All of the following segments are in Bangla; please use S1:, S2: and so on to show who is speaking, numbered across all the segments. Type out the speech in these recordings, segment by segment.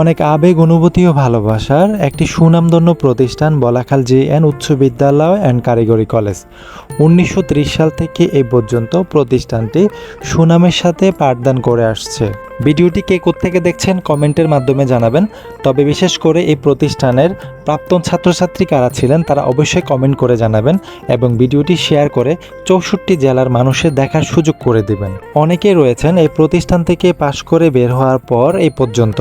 S1: অনেক আবেগ, অনুভূতি ও ভালোবাসার একটি সুনামধন্য প্রতিষ্ঠান বলাখাল জে এন উচ্চ বিদ্যালয় অ্যান্ড কারিগরি কলেজ। উনিশশো ত্রিশ সাল থেকে এই পর্যন্ত প্রতিষ্ঠানটি সুনামের সাথে পাঠদান করে আসছে। ভিডিওটি কে থেকে দেখছেন কমেন্টের মাধ্যমে জানাবেন। তবে বিশেষ করে এই প্রতিষ্ঠানের প্রাক্তন ছাত্রছাত্রী কারা ছিলেন তারা অবশ্যই কমেন্ট করে জানাবেন এবং ভিডিওটি শেয়ার করে চৌষট্টি জেলার মানুষের দেখার সুযোগ করে দিবেন। অনেকে রয়েছেন এই প্রতিষ্ঠান থেকে পাশ করে বের হওয়ার পর এই পর্যন্ত।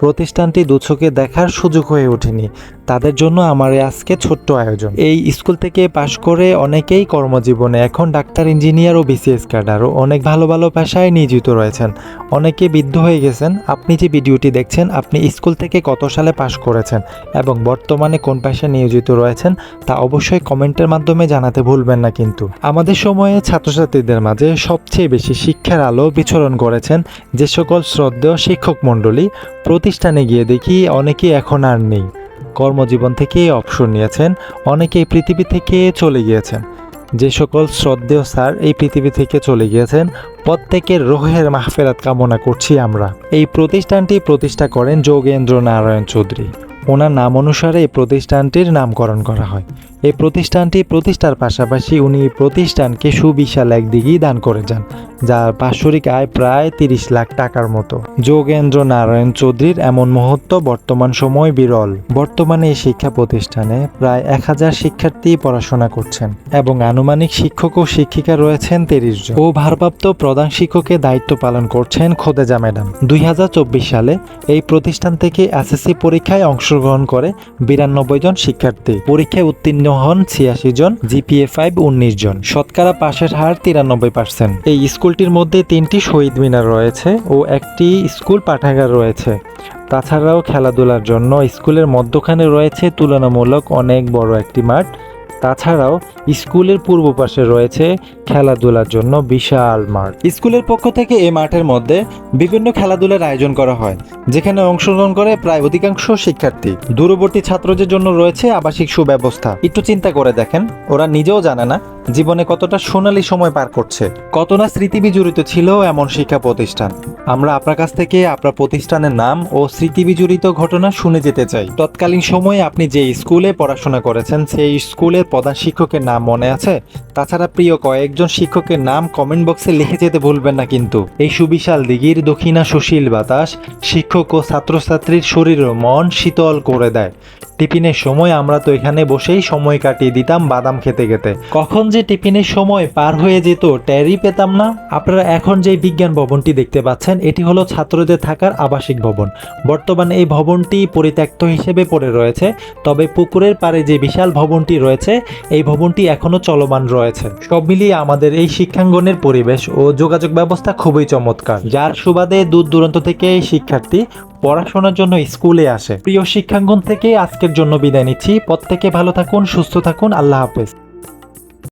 S1: প্রতিষ্ঠানটি দুচোখে দেখার সুযোগ হয়ে ওঠেনি। তাদের জন্য আমার আজকে ছোট্ট আয়োজন। এই স্কুল থেকে পাশ করে অনেকেই কর্মজীবনে এখন ডাক্তার, ইঞ্জিনিয়ার ও বিসিএস ক্যাডার অনেক ভালো ভালো পেশায় নিয়োজিত রয়েছেন। অনেকে বিদ্ধ হয়ে গেছেন। আপনি যে ভিডিওটি দেখছেন, আপনি স্কুল থেকে কত সালে পাশ করেছেন এবং বর্তমানে কোন পেশায় নিয়োজিত রয়েছেন, তা অবশ্যই কমেন্টের মাধ্যমে জানাতে ভুলবেন না কিন্তু। আমাদের সময়ে ছাত্রছাত্রীদের মাঝে সবচেয়ে বেশি শিক্ষার আলো বিচরণ করেছেন যে সকল শ্রদ্ধেয় শিক্ষক মণ্ডলী। প্রতিষ্ঠানে গিয়ে দেখি অনেকেই এখন আর নেই। কর্মজীবন থেকে অবসর নিয়েছেন, অনেকেই পৃথিবী থেকে চলে গিয়েছেন। যে সকল শ্রদ্ধেয় স্যার এই পৃথিবী থেকে চলে গিয়েছেন, প্রত্যেকের রোহের মাহফেরাত কামনা করছি আমরা। এই প্রতিষ্ঠানটি প্রতিষ্ঠা করেন যোগেন্দ্র নারায়ণ চৌধুরী। ওনার নাম অনুসারে এই প্রতিষ্ঠানটির নামকরণ করা হয়। এই প্রতিষ্ঠানটি প্রতিষ্ঠার পাশাপাশি উনি প্রতিষ্ঠানকে সুবিশাল এক দিঘি দান করে যান যার বাৎসরিক আয় প্রায় তিরিশ লাখ টাকার মতো। যোগেন্দ্র নারায়ণ চৌধুরীর এমন মুহূর্ত বর্তমান সময় বিরল। বর্তমানে এই শিক্ষা প্রতিষ্ঠানে প্রায় এক হাজার শিক্ষার্থী পড়াশোনা করছেন এবং আনুমানিক শিক্ষক ও শিক্ষিকা রয়েছেন তিরিশ জন। ও ভারপ্রাপ্ত প্রধান শিক্ষকের দায়িত্ব পালন করছেন খোদেজা ম্যাডাম। দুই হাজার চব্বিশ সালে এই প্রতিষ্ঠান থেকে এসএসসি পরীক্ষায় অংশগ্রহণ করে বিরানব্বই জন শিক্ষার্থী। পরীক্ষায় উত্তীর্ণ হন ছিয়াশি জন, জিপিএ ফাইভ উনিশ জন। শতকরা পাশের হার তিরানব্বই পার্সেন্ট এই স্কুলটির মধ্যে তিনটি শহীদ মিনার রয়েছে ও একটি স্কুল পাঠাগার রয়েছে। তাছাড়াও খেলাধুলার জন্য স্কুলের মধ্যখানে রয়েছে তুলনামূলক অনেক বড় একটি মাঠ। তাছাড়াও স্কুলের পূর্ব পাশে রয়েছে খেলাধুলার জন্য বিশাল মাঠ। স্কুলের পক্ষ থেকে এই মাঠের মধ্যে বিভিন্ন খেলাধুলার আয়োজন করা হয়, যেখানে অংশগ্রহণ করে প্রায় অধিকাংশ শিক্ষার্থী। দূরবর্তী ছাত্রদের জন্য রয়েছে আবাসিক সুব্যবস্থা। একটু চিন্তা করে দেখেন, ওরা নিজেও জানে না জীবনে কতটা সোনালি সময় পার করছে। কত না স্মৃতি বিজড়িত ছিল এমন শিক্ষা প্রতিষ্ঠান। আমরা আপনার কাছ থেকে আপনার প্রতিষ্ঠানের নাম ও স্মৃতি বিজড়িত ঘটনা শুনে যেতে চাই। তৎকালীন সময়ে আপনি যে স্কুলে পড়াশোনা করেছেন, সেই স্কুলের প্রধান শিক্ষকের নাম মনে আছে? তাছাড়া প্রিয় কয়েকজন শিক্ষকের নাম কমেন্ট বক্সে লিখে যেতে ভুলবেন না কিন্তু। এই সুবিশাল দিঘির দক্ষিণা সুশীল বাতাস শিক্ষক ও ছাত্রছাত্রীর শরীর ও মন শীতল করে দেয়। টিফিনের সময় আমরা তো এখানে বসেই সময় কাটিয়ে দিতাম বাদাম খেতে খেতে। কখন যে টিফিনের সময় পার হয়ে যেত ট্যারি পেতাম না। আপনারা এখন যে বিজ্ঞান ভবনটি দেখতে পাচ্ছেন এটি হলো ছাত্রদের থাকার আবাসিক ভবন। বর্তমানে এই ভবনটি পরিত্যক্ত হিসেবে পড়ে রয়েছে, তবে পুকুরের পাড়ে যে বিশাল ভবনটি রয়েছে, এই ভবনটি এখনও চলমান রয়েছে। সব মিলিয়ে আমাদের এই শিক্ষাঙ্গনের পরিবেশ ও যোগাযোগ ব্যবস্থা খুবই চমৎকার, যার সুবাদে দূর দূরান্ত থেকে শিক্ষার্থী পড়াশোনার জন্য স্কুলে আসে। প্রিয় শিক্ষাঙ্গন থেকে আজকের জন্য বিদায় নিচ্ছি। প্রত্যেকে ভালো থাকুন, সুস্থ থাকুন। আল্লাহ হাফেজ।